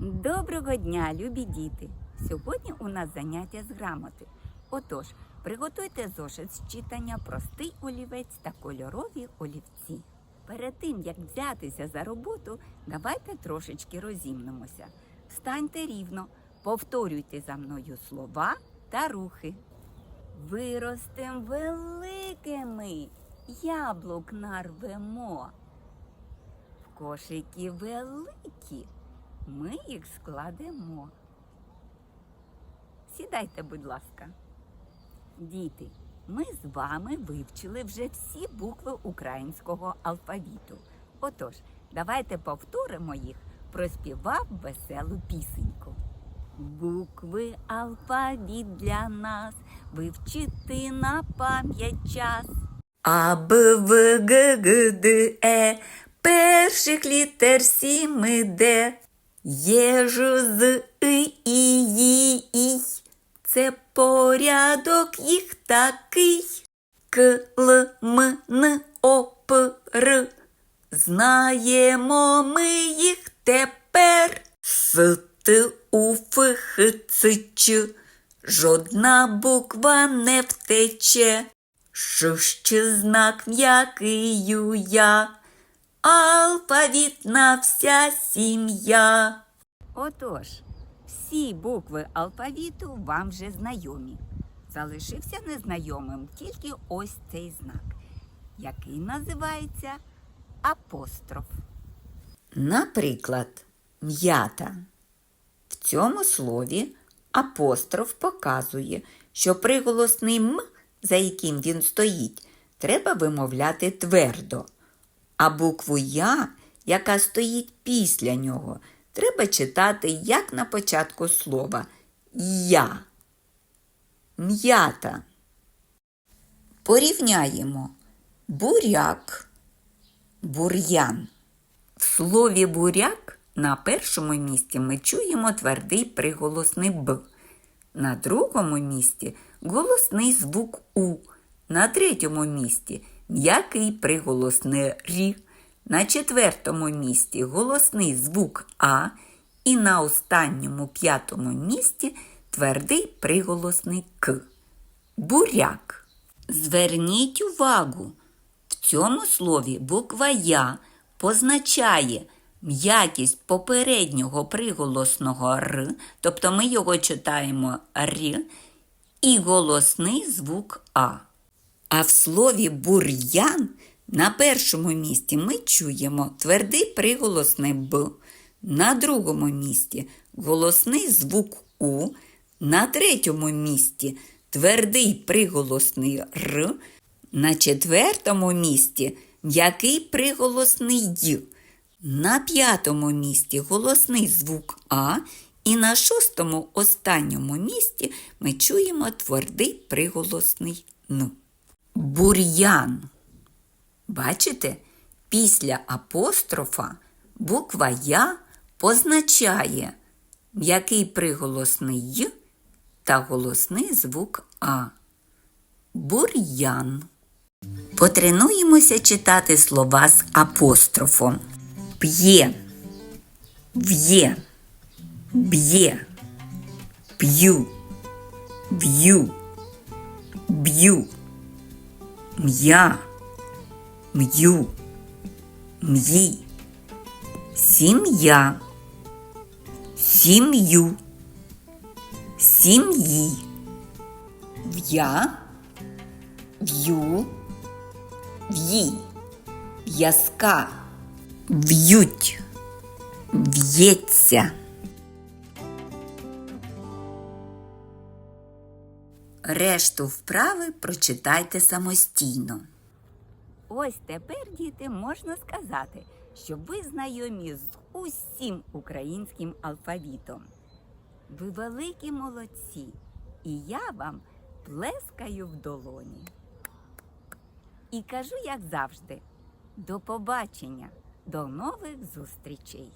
Доброго дня, любі діти! Сьогодні у нас заняття з грамоти. Отож, приготуйте зошит з читання простий олівець та кольорові олівці. Перед тим, як взятися за роботу, давайте трошечки розімнемося. Встаньте рівно, повторюйте за мною слова та рухи. Виростем великими, яблук нарвемо. В кошики великі, ми їх складемо. Сідайте, будь ласка. Діти, ми з вами вивчили вже всі букви українського алфавіту. Отож, давайте повторимо їх, проспівав веселу пісеньку. Букви алфавіт для нас вивчити на пам'ять час. А, Б, В, Г, Г, Д, Е, перших літер сім іде. Є ж з І, І, Ї, І. Це порядок їх такий. К, Л, М, Н, О, П, Р. Знаємо ми їх тепер. С, Т, У, Ф, Х, Ц, Ч. Жодна буква не втече. Що ще знак м'який я, алфавітна вся сім'я. Отож, всі букви алфавіту вам вже знайомі. Залишився незнайомим тільки ось цей знак, який називається апостроф. Наприклад, м'ята. В цьому слові апостроф показує, що приголосний м, за яким він стоїть, треба вимовляти твердо, а букву Я, яка стоїть після нього, треба читати як на початку слова Я. М'ята. Порівняємо буряк, бур'ян. В слові буряк на першому місці ми чуємо твердий приголосний Б. На другому місці голосний звук У. На третьому місці м'який приголосний Рі. На четвертому місці голосний звук А. І на останньому п'ятому місці твердий приголосний К. Буряк. Зверніть увагу, в цьому слові буква Я позначає м'якість попереднього приголосного Р, тобто ми його читаємо Р, і голосний звук А. А в слові бур'ян на першому місці ми чуємо твердий приголосний Б, на другому місці голосний звук У, на третьому місці твердий приголосний Р, на четвертому місці м'який приголосний Й, на п'ятому місці голосний звук А, і на шостому останньому місці ми чуємо твердий приголосний Н. Бур'ян. Бачите, після апострофа буква Я позначає м'який приголосний Й та голосний звук А. Бур'ян. Потренуємося читати слова з апострофом. П'є, в'є, б'є, п'ю, в'ю, б'ю, м'я, м'ю, м'ї, сім'я, сім'ю, сім'ї, в'я, в'ю, в'ї, в'язка, в'ють, в'ється. Решту вправи прочитайте самостійно. Ось тепер, діти, можна сказати, що ви знайомі з усім українським алфавітом. Ви великі молодці, і я вам плескаю в долоні. І кажу, як завжди, до побачення, до нових зустрічей!